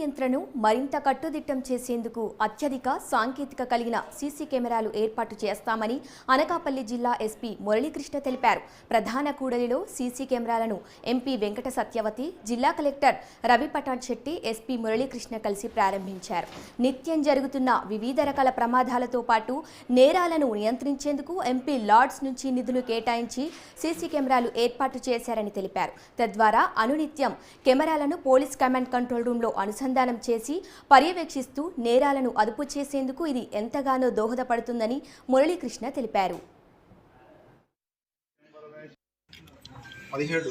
నియంత్రణను మరింత కట్టుదిట్టం చేసేందుకు అత్యధిక సాంకేతిక కలిగిన సీసీ కెమెరాలు ఏర్పాటు చేస్తామని అనకాపల్లి జిల్లా ఎస్పీ మురళీకృష్ణ తెలిపారు. ప్రధాన కూడలిలో సీసీ కెమెరాలను ఎంపీ వెంకట సత్యవతి జిల్లా కలెక్టర్ రవి పటాన్ శెట్టి ఎస్పీ మురళీకృష్ణ కలిసి ప్రారంభించారు. నిత్యం జరుగుతున్న వివిధ రకాల ప్రమాదాలతో పాటు నేరాలను నియంత్రించేందుకు ఎంపీ లార్డ్స్ నుంచి నిధులు కేటాయించి సీసీ కెమెరాలు ఏర్పాటు చేశారని తెలిపారు. తద్వారా అనునిత్యం కెమెరాలను పోలీస్ కమాండ్ కంట్రోల్ రూమ్లో అనుసంధానం అనుసంధానం చేసి పర్యవేక్షిస్తూ నేరాలను అదుపు చేసేందుకు ఇది ఎంతగానో దోహదపడుతుందని మురళీకృష్ణ తెలిపారు. పదిహేడు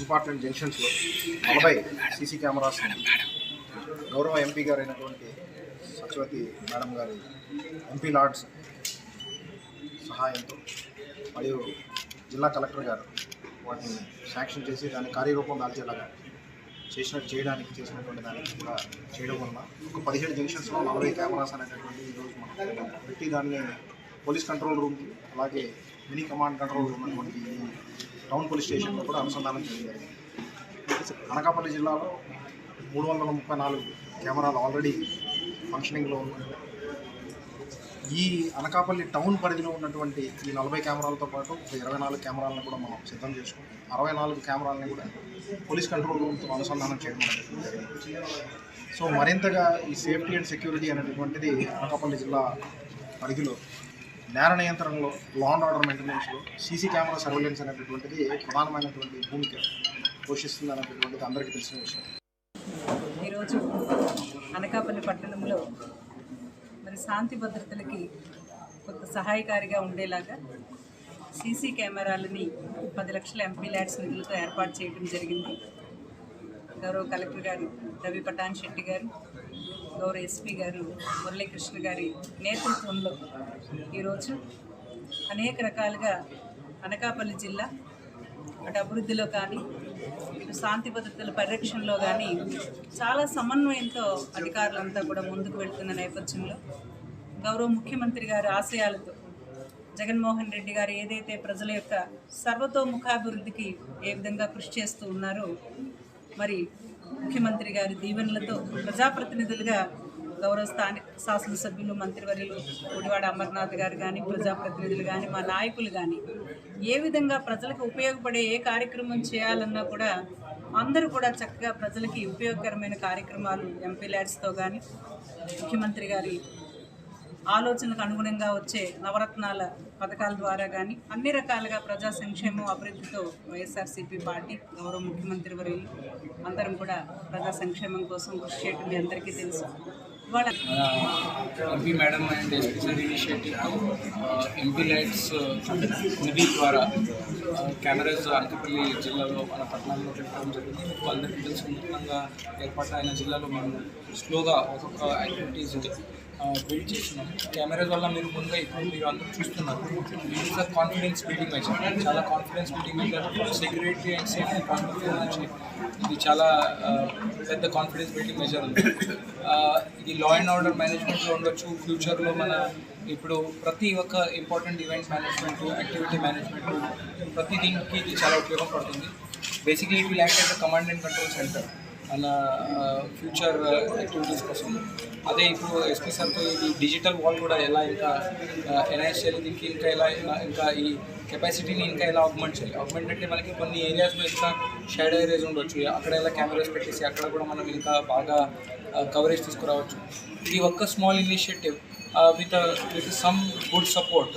ఇంపార్టెంట్ జంక్షన్స్లో నలభై సీసీ కెమెరాస్ గౌరవ ఎంపీ గారు అయినటువంటి సత్యవతి మేడం గారి ఎంపీ లార్డ్స్ సహాయంతో మరియు జిల్లా కలెక్టర్ గారు వాటిని శాంక్షన్ చేసి దాన్ని కార్యరూపం దాల్చేలాగా చేసినట్టు చేయడానికి చేసినటువంటి దానికి కూడా చేయడం వలన ఒక పదిహేడు జంక్షన్స్లో నలభై కెమెరాస్ అనేటటువంటి ఈరోజు మనం పెట్టి దాన్ని పోలీస్ కంట్రోల్ రూమ్ అలాగే మినీ కమాండ్ కంట్రోల్ రూమ్ అనేటువంటి టౌన్ పోలీస్ స్టేషన్లో కూడా అనుసంధానం చేయడం అనకాపల్లి జిల్లాలో మూడు వందల ముప్పై నాలుగు కెమెరాలు ఆల్రెడీ ఫంక్షనింగ్లో ఉన్నాయి. ఈ అనకాపల్లి టౌన్ పరిధిలో ఉన్నటువంటి ఈ నలభై కెమెరాలతో పాటు ఒక ఇరవై నాలుగు కెమెరాలను కూడా మనం సిద్ధం చేసుకుని అరవై నాలుగు కెమెరాలని కూడా పోలీస్ కంట్రోల్ రూమ్తో అనుసంధానం చేయడం సో మరింతగా ఈ సేఫ్టీ అండ్ సెక్యూరిటీ అనేటటువంటిది అనకాపల్లి జిల్లా పరిధిలో నేర నియంత్రణలో లా అండ్ ఆర్డర్ మెయింటెనెన్స్లో సీసీ కెమెరా సర్వేలెన్స్ అనేటటువంటిది ప్రధానమైనటువంటి భూమిక పోషిస్తుంది అనేటటువంటిది అందరికీ తెలిసిన విషయం. ఈరోజు అనకాపల్లి పట్టణంలో మరి శాంతి భద్రతలకి కొంత సహాయకారిగా ఉండేలాగా సీసీ కెమెరాలని పది లక్షల ఎంపీ ల్యాడ్స్ నిధులతో ఏర్పాటు చేయడం జరిగింది. గౌరవ కలెక్టర్ గారు రవి పటాన్ శెట్టి గారు గౌరవ ఎస్పీ గారు మురళీకృష్ణ గారి నేతృత్వంలో ఈరోజు అనేక రకాలుగా అనకాపల్లి జిల్లా అటు అభివృద్ధిలో కానీ శాంతి భద్రతల పరిరక్షణలో కానీ చాలా సమన్వయంతో అధికారులంతా కూడా ముందుకు వెళ్తున్న నేపథ్యంలో గౌరవ ముఖ్యమంత్రి గారి ఆశయాలతో జగన్మోహన్ రెడ్డి గారు ఏదైతే ప్రజల యొక్క సర్వతోముఖాభివృద్ధికి ఏ విధంగా కృషి చేస్తూ ఉన్నారో మరి ముఖ్యమంత్రి గారి దీవెనలతో ప్రజాప్రతినిధులుగా గౌరవ స్థానిక శాసనసభ్యులు మంత్రివర్యులు గుడివాడ అమర్నాథ్ గారు కానీ ప్రజాప్రతినిధులు కానీ మా నాయకులు కానీ ఏ విధంగా ప్రజలకు ఉపయోగపడే ఏ కార్యక్రమం చేయాలన్నా కూడా అందరూ కూడా చక్కగా ప్రజలకి ఉపయోగకరమైన కార్యక్రమాలు ఎంపీ ల్యాడ్స్తో కానీ ముఖ్యమంత్రి గారి ఆలోచనలకు అనుగుణంగా వచ్చే నవరత్నాల పథకాల ద్వారా కానీ అన్ని రకాలుగా ప్రజా సంక్షేమం అభివృద్ధితో వైఎస్ఆర్సీపీ పార్టీ గౌరవ ముఖ్యమంత్రి వర్యులు అందరం కూడా ప్రజా సంక్షేమం కోసం కృషి చేయడం మీ అందరికీ తెలుసు. MP madam and special initiative MP LADS నిధి ద్వారా కెమెరాస్ అనకాపల్లి జిల్లాలో మన పట్టణంలో పెట్టడం జరిగింది. వాళ్ళందరికీ తెలిసి నూతనంగా ఏర్పాటైన జిల్లాలో మనం స్లోగా ఒక్కొక్క యాక్టివిటీస్ బిల్డ్ చేస్తున్నాం. కెమెరాస్ వల్ల మీరు ముందుగా ఇప్పుడు మీరు అందరూ చూస్తున్నారు. It's a confidence building measure చాలా కాన్ఫిడెన్స్ బిల్డింగ్ అయితే సెక్యూరిటీ అండ్ సేఫ్టీ పాయింట్ నుంచి ఇది చాలా పెద్ద కాన్ఫిడెన్స్ బిల్డింగ్ మెజర్ ఉంది. ఇది లా అండ్ ఆర్డర్ మేనేజ్మెంట్లో ఉండొచ్చు. ఫ్యూచర్లో మన ఇప్పుడు ప్రతి ఒక్క important event management activity management ప్రతి దీనికి ఇది చాలా ఉపయోగపడుతుంది basically it will act as a command and control centre మన ఫ్యూచర్ యాక్టివిటీస్ కోసం. అదే ఇప్పుడు ఎస్పీ సార్తో ఈ డిజిటల్ వాల్ కూడా ఎలా ఇంకా uh, ఎన్ఐస్ చేయాలి దీనికి ఇంకా ఎలా ఇంకా ఈ కెపాసిటీని ఇంకా ఎలా ఆగ్మెంట్ చేయాలి? ఆగ్మెంట్ అంటే మనకి కొన్ని ఏరియాస్లో ఇంకా షాడో ఏరియాస్ ఉండొచ్చు. అక్కడ ఎలా కెమెరాస్ పెట్టేసి అక్కడ కూడా మనం ఇంకా బాగా uh, కవరేజ్ తీసుకురావచ్చు. ఇది ఒక్క small initiative with with some good support